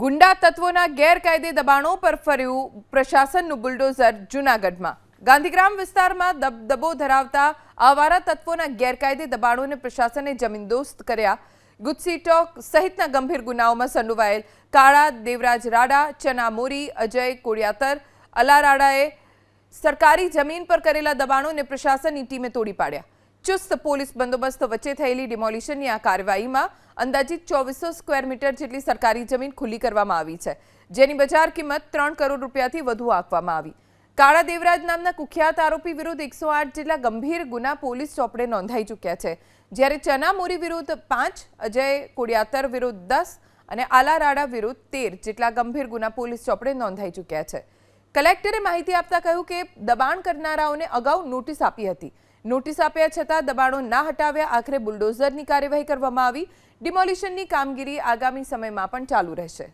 ગુંડા તત્વોના ગેરકાયદે દબાણો પર ફર્યું પ્રશાસનનું બુલડોઝર જૂનાગઢમાં. ગાંધીગ્રામ વિસ્તારમાં દબદબો ધરાવતા આવારા તત્વોના ગેરકાયદે દબાણોને પ્રશાસને જમીનદોસ્ત કર્યા. ગુજસી ટોક સહિતના ગંભીર ગુનાઓમાં સંડોવાયેલ કાળા, દેવરાજ રાડા, ચના મોરી, અજય કોડિયાતર અલારાડાએ સરકારી જમીન પર કરેલા દબાણોને પ્રશાસનની ટીમે તોડી પાડ્યા. ચુસ્ત પોલીસ બંદોબસ્ત વચ્ચે થયેલી ડિમોલિશનની આ કાર્યવાહીમાં અંદાજિત ચોવીસો સ્ક્વેર મીટર જેટલી સરકારી જમીન ખુલ્લી કરવામાં આવી છે, જેની બજાર કિંમત ત્રણ કરોડ રૂપિયાથી વધુ આંકવામાં આવી. કાળા દેવરાજ નામના કુખ્યાત આરોપી વિરુદ્ધ એકસો આઠ જેટલા ગંભીર ગુના પોલીસ ચોપડે નોંધાઈ ચૂક્યા છે. જ્યારે ચના મોરી વિરુદ્ધ પાંચ, અજય કોડિયાતર વિરુદ્ધ દસ અને આલારાડા વિરુદ્ધ તેર જેટલા ગંભીર ગુના પોલીસ ચોપડે નોંધાઈ ચૂક્યા છે. કલેક્ટરે માહિતી આપતા કહ્યું કે દબાણ કરનારાઓને અગાઉ નોટિસ આપી હતી. નોટિસ આપ્યા છતાં દબાણો ના હટાવ્યા, આખરે બુલડોઝરની કાર્યવાહી કરવામાં આવી. ડિમોલિશનની કામગીરી આગામી સમયમાં પણ ચાલુ રહેશે.